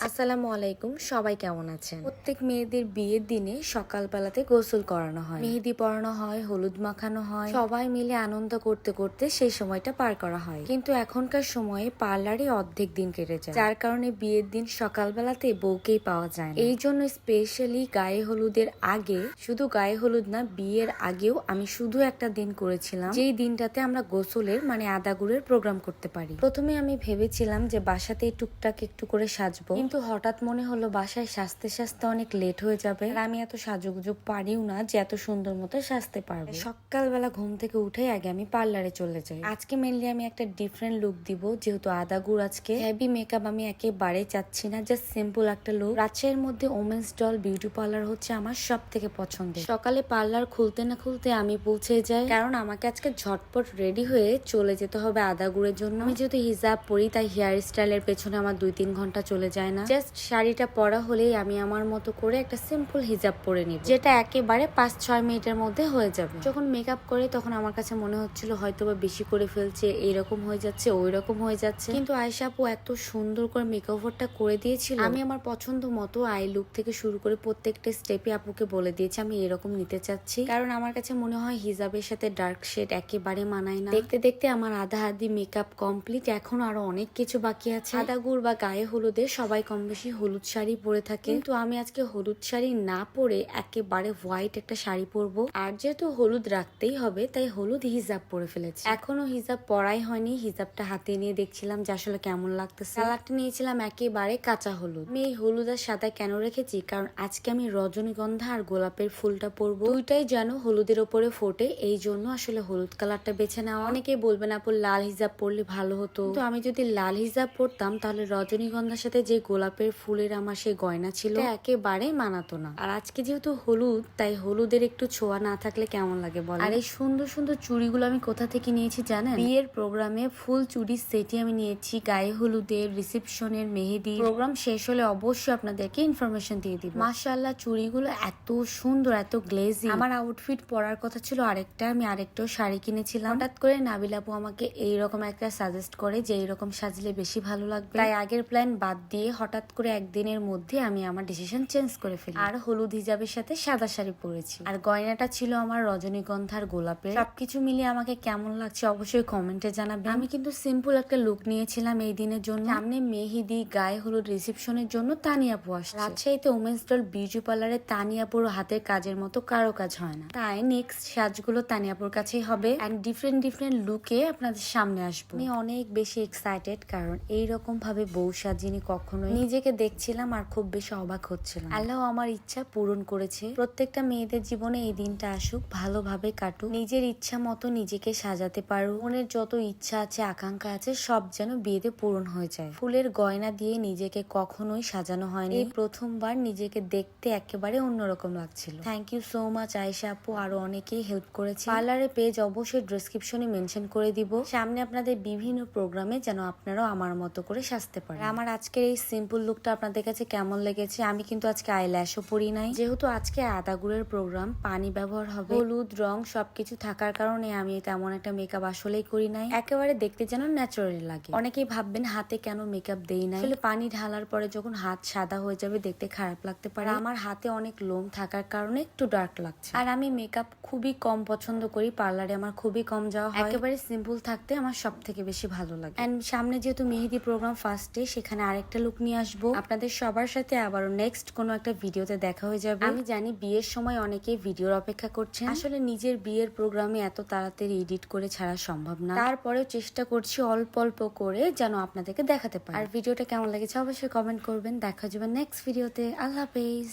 আসসালামু আলাইকুম, সবাই কেমন আছেন? প্রত্যেক মেয়েদের বিয়ের দিনে সকালবেলাতে গোসল করানো হয়। মেহেদি পরানো হয়, হলুদ মাখানো হয়। সবাই মিলে আনন্দ করতে করতে সেই সময়টা পার করা হয়। কিন্তু এখনকার সময়ে পার্লারে অর্ধেক দিন কেটে যায়। যার কারণে বিয়ের দিন সকালবেলাতে বউকেই পাওয়া যায় এই জন্য স্পেশালি গায়ে হলুদের আগে, শুধু গায়ে হলুদ না, বিয়ের আগেও আমি শুধু একটা দিন করেছিলাম। যেই দিনটাতে আমরা গোসলের মানে আদা গুড়ের প্রোগ্রাম করতে পারি। প্রথমে আমি ভেবেছিলাম যে বাসাতে টুকটাক একটু করে সাজবো। কিন্তু হঠাৎ মনে হলো বাসায় সাজতে সাজতে অনেক লেট হয়ে যাবে। আর আমি এত সাজুগুজু পারিও না যে এত সুন্দর মতো সাজতে পারব। সকালবেলা ঘুম থেকে উঠে আগে আমি পার্লারে চলে যাই। আজকে মেনলি আমি একটা ডিফারেন্ট লুক দিব, যেহেতু আদা গুড় আজকে। হেভি মেকআপ আমি একেবারে চাচ্ছি না জাস্ট সিম্পল একটা লুক রাজশাহীর মধ্যে ওমেন্স ডল বিউটি পার্লার হচ্ছে আমার সব থেকে পছন্দের। সকালে পার্লার খুলতে না খুলতে আমি পৌঁছে যাই। কারণ আমাকে আজকে ঝটপট রেডি হয়ে চলে যেতে হবে আদা গুড়ের জন্য। আমি যেহেতু হিজাব পরি, তাই হেয়ার স্টাইলের পেছনে আমার দুই তিন ঘণ্টা চলে যায় না। জাস্ট শাড়িটা পরা হলেই আমি আমার মতো করে একটা সিম্পল হিজাব পরে নিব। যেটা একেবারে পাঁচ, ছয় মিনিটের মধ্যে হয়ে যাবে। যখন মেকআপ করে তখন আমার কাছে মনে হচ্ছিল হয়তো বা বেশি করে ফেলছে, এইরকম হয়ে যাচ্ছে ওই রকম হয়ে যাচ্ছে। কিন্তু আয়সা আপু এত সুন্দর করে মেকওভারটা করে দিয়েছিল। আমি আমার পছন্দ মতো আই লুক থেকে শুরু করে প্রত্যেকটা স্টেপে আপুকে বলে দিয়েছি, আমি এরকম নিতে চাচ্ছি। কারণ আমার কাছে মনে হয় হিজাবের সাথে ডার্ক শেড একেবারে মানায় না। দেখতে দেখতে আমার আধা আধি মেকআপ কমপ্লিট এখন আরও অনেক কিছু বাকি আছে। আদা গুড় বা গায়ে হলুদে সবাই কম বেশি হলুদ শাড়ি পরে থাকে। কিন্তু আমি আজকে হলুদ শাড়ি না পরে একেবারে হোয়াইট একটা শাড়ি পরবো। আর যেহেতু হলুদ রাখতেই হবে, তাই হলুদ হিজাব পরে ফেলেছি। এখনও হিজাব পরাই হয়নি, হিজাবটা হাতে নিয়ে দেখছিলাম যে আসলে কেমন লাগতেছে। কালারটা নিয়েছিলাম একেবারে কাঁচা হলুদ। আমি এই হলুদ আর সাদা কেন রেখেছি? কারণ আজকে আমি রজনীগন্ধা আর গোলাপের ফুলটা পরবো। দুইটাই যেন হলুদের ওপরে ফোটে, এই জন্য আসলে হলুদ কালারটা বেছে নেওয়া। অনেকেই বলবেন, আপু, লাল হিজাব পরলে ভালো হতো। তো আমি যদি লাল হিজাব পরতাম, তাহলে রজনীগন্ধার সাথে যে গোলাপের ফুলের আমার সেই গয়না ছিল। একেবারে মানাতো না। আর আজকে যেহেতু হলুদ তাই হলুদের একটু ছোঁয়া না থাকলে কেমন লাগে বল? আর এই সুন্দর সুন্দর চুড়িগুলো আমি কোথা থেকে নিয়েছি জানেন? বিয়ের প্রোগ্রামে ফুল চুড়ির সেটই আমি নিয়েছি গায়ে হলুদের রিসেপশনের মেহেদি। প্রোগ্রাম শেষ হলে অবশ্যই আপনাদেরকে ইনফরমেশন দিয়ে দিব। মাশাআল্লাহ চুড়িগুলো এত সুন্দর এত গ্লেজি আমার আউটফিট পরার কথা ছিল আরেকটা আমি আরেকটাও শাড়ি কিনেছিলাম। হঠাৎ করে নাবিল আপু আমাকে এইরকম একটা সাজেস্ট করে যে এইরকম সাজলে বেশি ভালো লাগবে। তাই আগের প্ল্যান বাদ দিয়ে হঠাৎ করে একদিনের মধ্যে আমি আমার ডিসিশন চেঞ্জ করে ফেলি। আর হলুদ হিজাবের সাথে সাদা শাড়ি পরেছি। আর গয়নাটা ছিল আমার রজনীগন্ধার গোলাপের। সবকিছু মিলিয়ে আমাকে কেমন লাগছে অবশ্যই কমেন্টে জানাবে আমি কিন্তু সিম্পল একটা লুক নিয়েছিলাম এই দিনের জন্য। সামনে মেহেদি, গায়ে হলুদ রিসেপশনের জন্য তানিয়াপু আসছে। রাজশাহীতে ওমেন্স ডল বিউটি পার্লারে তানিয়াপুর হাতের কাজের মতো কারও কাজ হয় না। তাই নেক্সট সাজগুলো তানিয়াপুর কাছেই হবে। অ্যান্ড ডিফারেন্ট ডিফারেন্ট লুকে আপনাদের সামনে আসব। আমি অনেক বেশি এক্সাইটেড কারণ এইরকম ভাবে বউ সাজিনি কখনোই নিজেকে দেখছিলাম আর খুব বেশি অবাক হচ্ছিলাম। আল্লাহ আমার ইচ্ছা পূরণ করেছে। প্রত্যেকটা মেয়েদের জীবনে এই দিনটা আসুক, ভালোভাবে কাটুক। নিজের ইচ্ছা মতো নিজেকে সাজাতে পারো মনের যত ইচ্ছা আছে, আকাঙ্ক্ষা আছে, সব যেন বিয়েতে পূরণ হয়ে যায়। ফুলের গয়না দিয়ে নিজেকে কখনোই সাজানো হয়নি। এই প্রথমবার নিজেকে দেখতে একেবারে অন্যরকম লাগছিল। Thank you so much Ayesha আপু। আরও অনেকেই হেল্প করেছে। পার্লারের পেজ অবশ্যই ডেসক্রিপশনে মেনশন করে দিব। সামনে আপনাদের বিভিন্ন প্রোগ্রামে যেন আপনারাও আমার মতো করে সাজতে পারেন। আমার আজকের এই সিম্পল লুকটা আপনাদের কাছে কেমন লেগেছে? আমি কিন্তু আজকে আইল্যাশও পরি নাই। যেহেতু আজকে আদা গুড়ের প্রোগ্রাম পানি ব্যবহার হবে। হলুদ, রং সবকিছু থাকার কারণে আমি তেমন একটা মেকআপ আসলেই করি নাই। একেবারে দেখতে যেন ন্যাচারাল লাগে। অনেকেই ভাববেন, হাতে কেন মেকআপ দেই নাই? আসলে পানি ঢালার পরে যখন হাত সাদা হয়ে যাবে, দেখতে খারাপ লাগতে পারে। আমার হাতে অনেক লোম থাকার কারণে একটু ডার্ক লাগছে। আর আমি মেকআপ খুবই কম পছন্দ করি পার্লারে আমার খুবই কম যাওয়া হয়। একেবারে সিম্পল থাকতে আমার সব থেকে বেশি ভালো লাগে। এন্ড সামনে যেহেতু মেহেদি প্রোগ্রাম ফার্স্টে সেখানে আরেকটা লুক নিয়ে আসব। আপনাদের সবার সাথে আবারও নেক্সট কোনো একটা ভিডিওতে দেখা হয়ে যাবে। আমি জানি বিয়ের সময় অনেকে ভিডিওর অপেক্ষা করছেন। আসলে নিজের বিয়ের প্রোগ্রামে এত তাড়াতাড়ি এডিট করে ছাড়া সম্ভব না। তারপরেও চেষ্টা করছি অল্প অল্প করে যেন আপনাদেরকে দেখাতে পারি। আর ভিডিওটা কেমন লেগেছে অবশ্যই কমেন্ট করবেন। দেখা যাবে নেক্সট ভিডিওতে আল্লাহ হাফেজ।